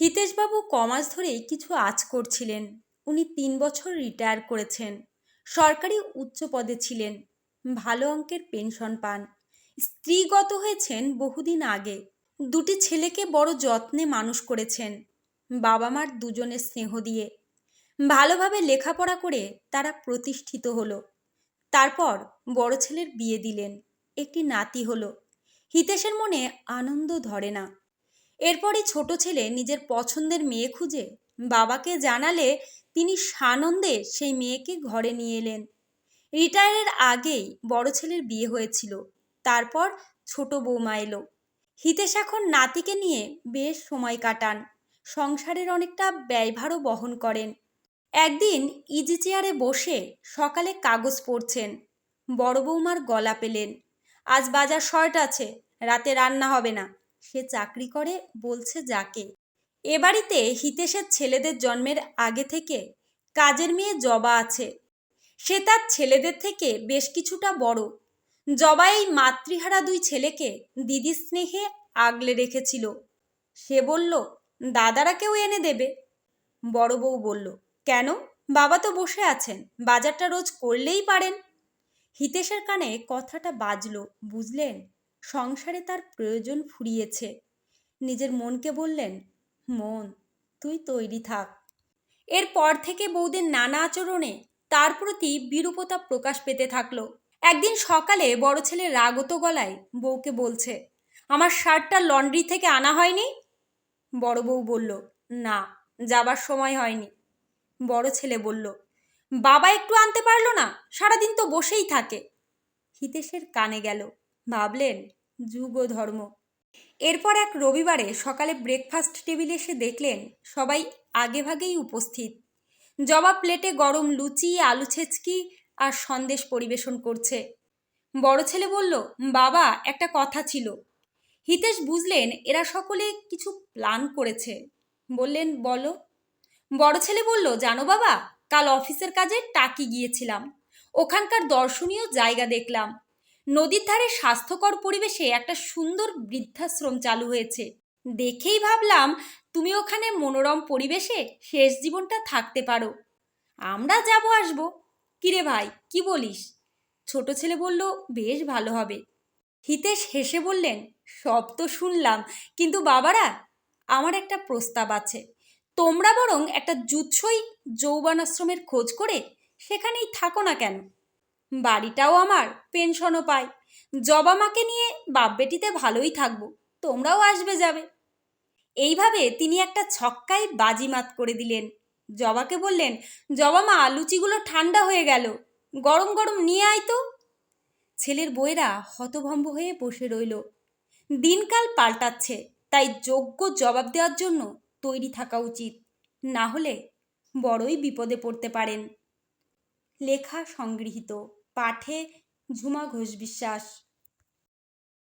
হিতেশবাবু কমাস ধরেই কিছু আজ করছিলেন। উনি তিন বছর রিটায়ার করেছেন। সরকারি উচ্চ পদে ছিলেন। ভালো অঙ্কের পেনশন পান। স্ত্রীগত হয়েছেন বহুদিন আগে। দুটি ছেলেকে বড় যত্নে মানুষ করেছেন। বাবা মার দুজনের স্নেহ দিয়ে। ভালোভাবে লেখাপড়া করে তারা প্রতিষ্ঠিত হলো। তারপর বড় ছেলের বিয়ে দিলেন। একটি নাতি হলো। হিতেশের মনে আনন্দ ধরে না। এরপরই ছোট ছেলে নিজের পছন্দের মেয়ে খুঁজে বাবাকে জানালে তিনি সানন্দে সেই মেয়েকে ঘরে নিয়ে এলেন। রিটায়ারের আগেই বড় ছেলের বিয়ে হয়েছিল। তারপর ছোট বৌমা এলো। হিতেশ এখন নাতিকে নিয়ে বেশ সময় কাটান। সংসারের অনেকটা ব্যয়ভারও বহন করেন। একদিন ইজি চেয়ারে বসে সকালে কাগজ পড়ছেন। বড় বৌমার গলা পেলেন। আজ বাজার শর্ট আছে, রাতে রান্না হবে না। সে চাকরি করে, বলছে যাকে। এ বাড়িতে হিতেশের ছেলেদের জন্মের আগে থেকে কাজের মেয়ে জবা আছে। সে তার ছেলেদের থেকে বেশ কিছুটা বড়। জবা এই মাতৃহারা দুই ছেলেকে দিদি স্নেহে আগলে রেখেছিল। সে বলল, দাদারা কেউ এনে দেবে? বড় বউ বলল, কেন? বাবা তো বসে আছেন, বাজারটা রোজ করলেই পারেন। হিতেশের কানে কথাটা বাজলো, বুঝলেন? সংসারে তার প্রয়োজন ফুরিয়েছে। নিজের মনকে বললেন, মন, তুই তৈরি থাক। এরপর থেকে বৌদের নানা আচরণে তার প্রতি বিরূপতা প্রকাশ পেতে থাকল। একদিন সকালে বড় ছেলে রাগত গলায় বউকে বলছে, আমার শার্টটা লন্ড্রি থেকে আনা হয়নি? বড় বউ বলল, না, যাবার সময় হয়নি। বড় ছেলে বলল, বাবা একটু আনতে পারল না, সারাদিন তো বসেই থাকে। হিতেশের কানে গেল ভাবলেন, যুগ ও ধর্ম। এরপর এক রবিবারে সকালে ব্রেকফাস্ট টেবিলে এসে দেখলেন, সবাই আগেভাগেই উপস্থিত। জবা প্লেটে গরম লুচি, আলু ছেচকি আর সন্দেশ পরিবেশন করছে। বড় ছেলে বলল, বাবা, একটা কথা ছিল। হিতেশ বুঝলেন, এরা সকলে কিছু প্ল্যান করেছে। বললেন, বলো। বড় ছেলে বলল, জানো বাবা, কাল অফিসের কাজে টাকি গিয়েছিলাম। ওখানকার দর্শনীয় জায়গা দেখলাম। নদীর ধারে স্বাস্থ্যকর পরিবেশে একটা সুন্দর বৃদ্ধাশ্রম চালু হয়েছে। দেখেই ভাবলাম তুমি ওখানে মনোরম পরিবেশে শেষ জীবনটা থাকতে পারো। আমরা যাব আসব। কিরে ভাই, কি বলিস? ছোট ছেলে বলল, বেশ ভালো হবে। হিতেশ হেসে বললেন, সব তো শুনলাম, কিন্তু বাবারা, আমার একটা প্রস্তাব আছে। তোমরা বরং একটা জুৎসই যৌবনাশ্রমের খোঁজ করে সেখানেই থাকো না কেন? বাড়িটাও আমার, পেনশনও পাই। জবা মাকে নিয়ে বাপ বেটিতে ভালোই থাকব, তোমরাও আসবে যাবে। এইভাবে তিনি একটা ছক্কায় বাজিমাত করে দিলেন। জবাকে বললেন, জবা মা, লুচিগুলো ঠান্ডা হয়ে গেল, গরম গরম নিয়ে আয় তো। ছেলের বইয়েরা হতভম্ব হয়ে বসে রইল। দিনকাল পাল্টাচ্ছে, তাই যোগ্য জবাব দেওয়ার জন্য তৈরি থাকা উচিত। না হলে বড়ই বিপদে পড়তে পারেন। লেখা সংগৃহীত। পাঠে ঝুমা ঘোষ বিশ্বাস।